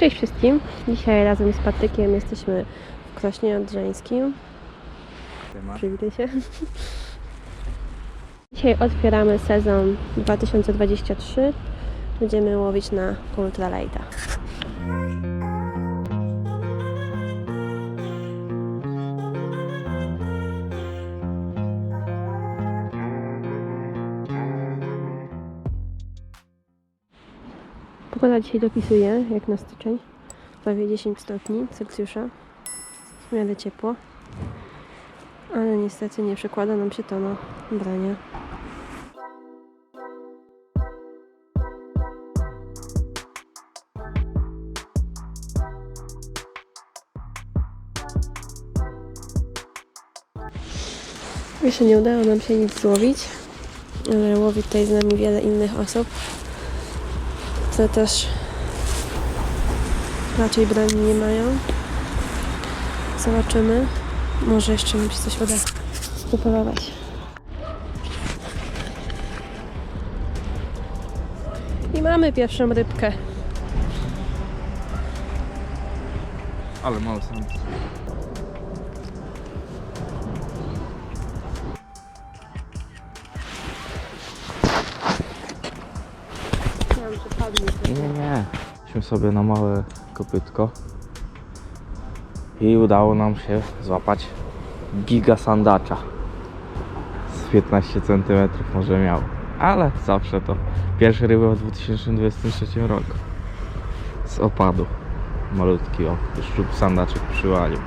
Cześć wszystkim. Dzisiaj razem z Patrykiem jesteśmy w Krośnie Odrzeńskim. Przywitaj się. Dzisiaj otwieramy sezon 2023. Będziemy łowić na ultralighta. Pogoda dzisiaj dopisuje, jak na styczeń. Prawie 10 stopni Celsjusza. W miarę ciepło. Ale niestety nie przekłada nam się to na branie. Jeszcze nie udało nam się nic złowić, ale łowi tutaj z nami wiele innych osób, które też raczej broni nie mają. Zobaczymy. Może jeszcze mi się coś uda upolować. I mamy pierwszą rybkę. Ale mały sam. Szliśmy sobie na małe kopytko. I udało nam się złapać giga sandacza. Z 15 cm może miał. Ale zawsze to pierwsze ryby w 2023 roku. Z opadu. Malutki o, szczup sandaczek przywalił.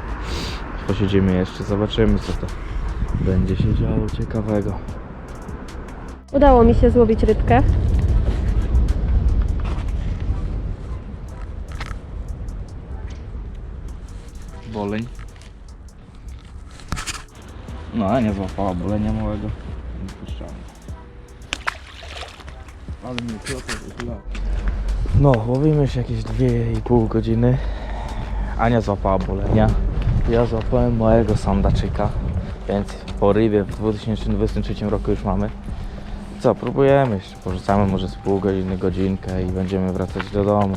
Posiedzimy jeszcze, zobaczymy co to będzie się działo ciekawego. Udało mi się złowić rybkę. Boleń. No, nie złapała bolenia małego. Nie puszczamy. Ale mnie to No, łowimy się jakieś 2,5 godziny. Ania złapała bolenia. Ja złapałem małego sandaczyka. Więc po rybie w 2023 roku już mamy. Co, próbujemy jeszcze. Porzucamy może z pół godziny, godzinkę i będziemy wracać do domu.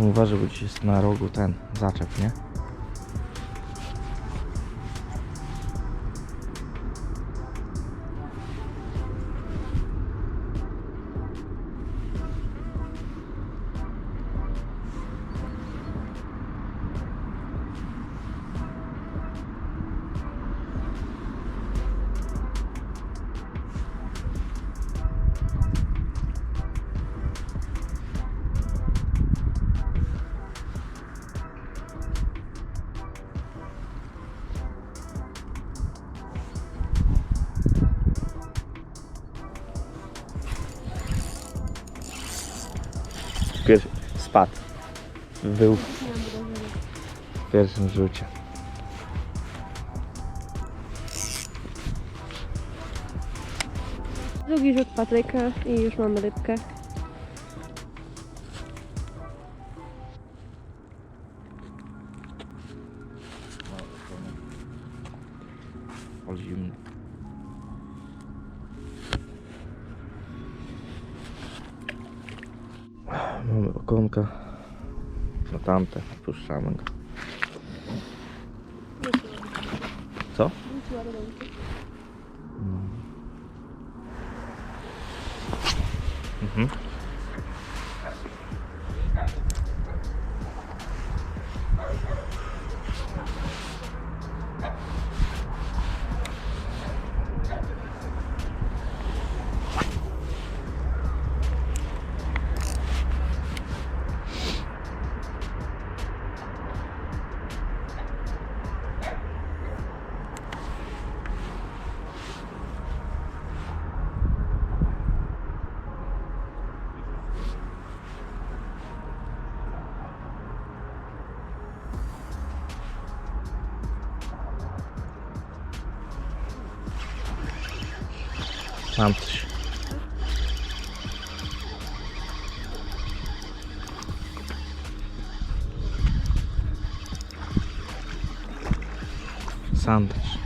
Uważaj, bo dziś jest na rogu ten zaczep, nie? Spadł. Był w pierwszym rzucie. Drugi rzut Patryka i już mamy rybkę. Mamy okonka na tamte, puszczamy go. Co? Mhm. Tamamdır. Sandır.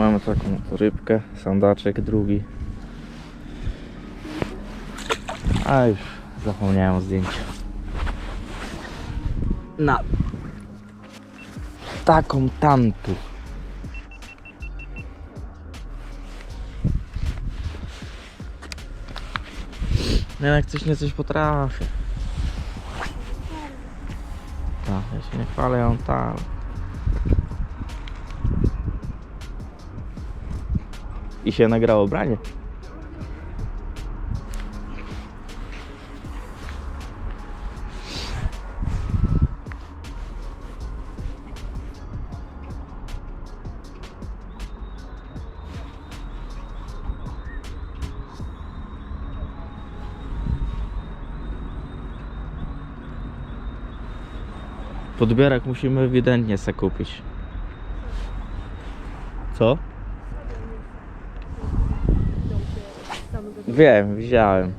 Mamy taką rybkę, sandaczek drugi. A już zapomniałem o zdjęciu. Na taką tantu. No jak coś nie coś potrafię. Tak, ja się nie chwalę, on tam. I się nagrało branie. Podbierak musimy ewidentnie se kupić. Co? Wiem, widziałem.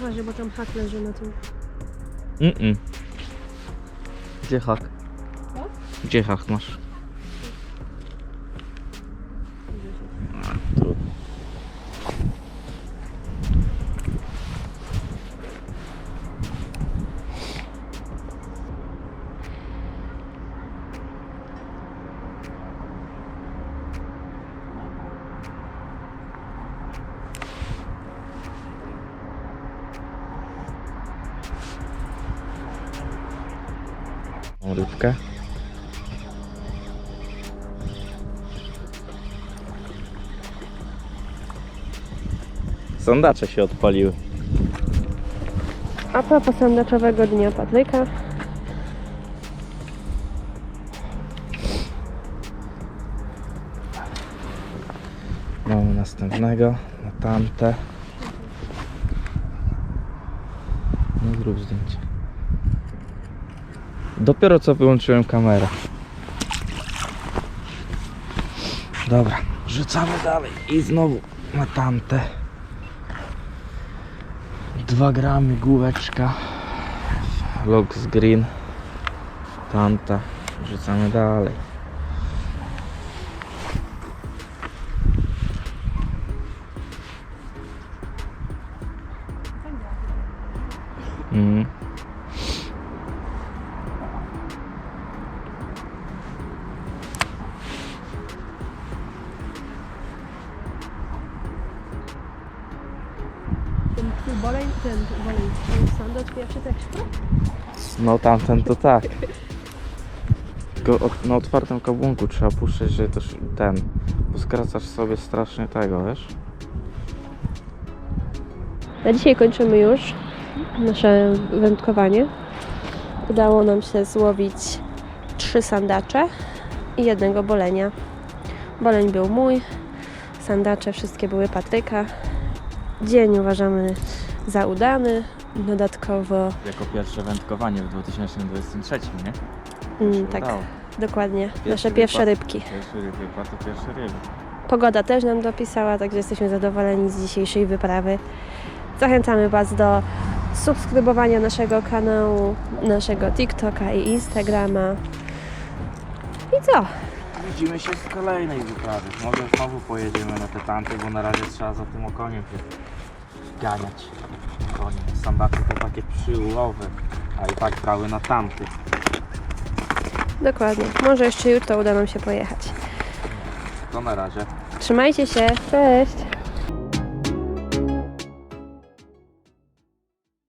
Uważaj, bo tam hak leży na tym. Mm-mm. Gdzie hak? Gdzie hak masz? Rybkę. Sondacze się odpaliły. A propos sandaczowego dnia Patryka. Mamy następnego, na tamte. No zrób zdjęcie. Dopiero co wyłączyłem kamerę. Dobra, rzucamy dalej i znowu na tamte. 2 gramy główeczka. Lux Green. Tamta. Rzucamy dalej. Ten twój boleń, ten boleń, ten sandacz pierwszy też. No tamten to tak. Tylko od, na otwartym kabłunku trzeba puszczać, że też ten. Bo skracasz sobie strasznie tego, wiesz? Na dzisiaj kończymy już nasze wędkowanie. Udało nam się złowić trzy sandacze i jednego bolenia. Boleń był mój, sandacze wszystkie były Patryka. Dzień uważamy za udany. Dodatkowo, Jako pierwsze wędkowanie w 2023, nie? mm, tak, Udało. dokładnie, Pierwszy nasze pierwsze wypad. rybki. Pierwszy ryb, to pierwszy ryb. Pogoda też nam dopisała, także jesteśmy zadowoleni z dzisiejszej wyprawy. Zachęcamy Was do subskrybowania naszego kanału, naszego TikToka i Instagrama. I co? widzimy się w kolejnej wyprawie. Może znowu pojedziemy na te tamte, bo na razie trzeba za tym okoniem się ganiać. Konie, sandacze to takie przyulowe, a i tak brały na tamty. Dokładnie. Może jeszcze jutro uda nam się pojechać. To na razie. Trzymajcie się. Cześć.